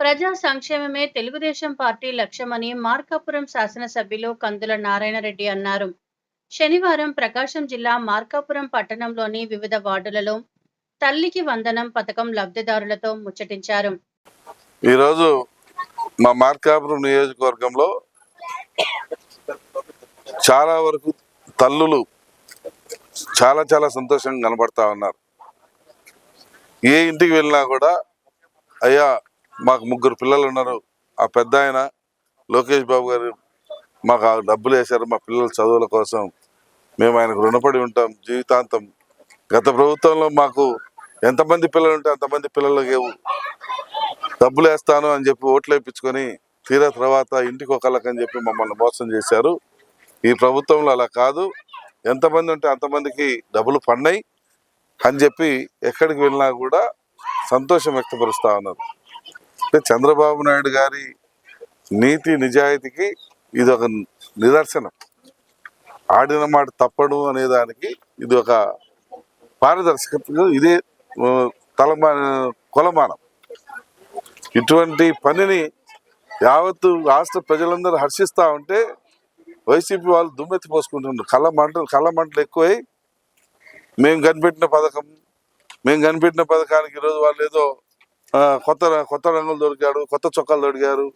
ప్రజా సంక్షేమమే తెలుగుదేశం పార్టీ లక్ష్యమని మార్కాపురం శాసనసభ్యులు కందుల నారాయణరెడ్డి అన్నారు. శనివారం ప్రకాశం జిల్లా మార్కాపురం పట్టణంలోని వివిధ వార్డులలో తల్లికి వందనం పథకం లబ్ధిదారులతో ముచ్చటించారు. ఈరోజు మా మార్కాపురం నియోజకవర్గంలో చాలా వరకు తల్లులు చాలా చాలా సంతోషంగా కనబడతా ఉన్నారు. ఏ ఇంటికి వెళ్ళినా కూడా అయ్యా మాకు ముగ్గురు పిల్లలు ఉన్నారు. ఆ పెద్ద ఆయన లోకేష్ బాబు గారు మాకు ఆ డబ్బులు వేశారు. మా పిల్లల చదువుల కోసం మేము ఆయనకు రుణపడి ఉంటాం. జీవితాంతం గత ప్రభుత్వంలో మాకు ఎంతమంది పిల్లలు ఉంటే అంతమంది పిల్లలకి డబ్బులు వేస్తాను అని చెప్పి ఓట్లు వేయించుకొని తీరా తర్వాత ఇంటికి ఒకళ్ళకని చెప్పి మమ్మల్ని మోసం చేశారు. ఈ ప్రభుత్వంలో అలా కాదు. ఎంతమంది ఉంటే అంతమందికి డబ్బులు పన్నాయి అని చెప్పి ఎక్కడికి వెళ్ళినా కూడా సంతోషం వ్యక్తపరుస్తా ఉన్నారు. అంటే చంద్రబాబు నాయుడు గారి నీతి నిజాయితీకి ఇది ఒక నిదర్శనం. ఆడిన మాట తప్పడు అనే దానికి ఇది ఒక పారదర్శకత ఇదే తలమా కొలమానం. ఇటువంటి పనిని యావత్తు రాష్ట్ర ప్రజలందరూ హర్షిస్తూ ఉంటే వైసీపీ వాళ్ళు దుమ్మెత్తి పోసుకుంటున్నారు. కళ్ళ మంటలు కళ్ళ మంటలు ఎక్కువై మేము కనిపెట్టిన పథకం మేము కనిపెట్టిన పథకానికి ఈరోజు వాళ్ళు ఏదో కొత్త కొత్త రంగులు దొరికాడు కొత్త చొక్కాలు దొరికారు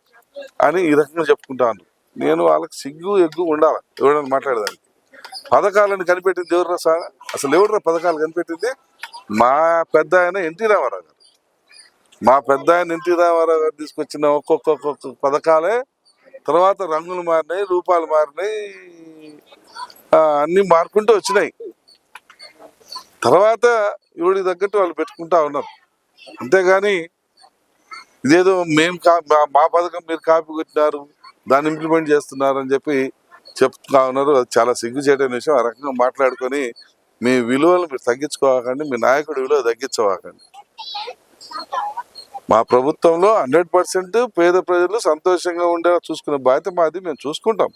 అని ఈ రకంగా చెప్పుకుంటాను నేను వాళ్ళకి సిగ్గు ఎగ్గు ఉండాలి ఎవరైనా మాట్లాడేదానికి. పథకాలను కనిపెట్టింది ఎవరు సార్? అసలు ఎవరు పథకాలు కనిపెట్టింది? మా పెద్ద ఆయన ఎన్టీ రామారావు గారు. మా పెద్ద ఆయన ఎన్టీ రామారావు గారు తీసుకొచ్చిన ఒక్కొక్క ఒక్కొక్క పథకాలే తర్వాత రంగులు మారినాయి రూపాలు మారినాయి అన్నీ అన్ని మారుకుంటూ వచ్చినాయి. తర్వాత ఇవిడికి తగ్గట్టు వాళ్ళు పెట్టుకుంటా ఉన్నారు. అంతేగాని ఇదేదో మేము కా మా- పథకం మీరు కాపీ కొట్టినారు దాన్ని ఇంప్లిమెంట్ చేస్తున్నారు అని చెప్పి చెప్తున్నా ఉన్నారు. అది చాలా సిగ్గు చేయడం విషయం. ఆ రకంగా మాట్లాడుకొని మీ విలువలు మీరు తగ్గించుకోకండి మీ నాయకుడి విలువ తగ్గించుకోకండి మా ప్రభుత్వంలో హండ్రెడ్ పర్సెంట్ పేద ప్రజలు సంతోషంగా ఉండేలా చూసుకునే బాధ్యత మాది మేము చూసుకుంటాం.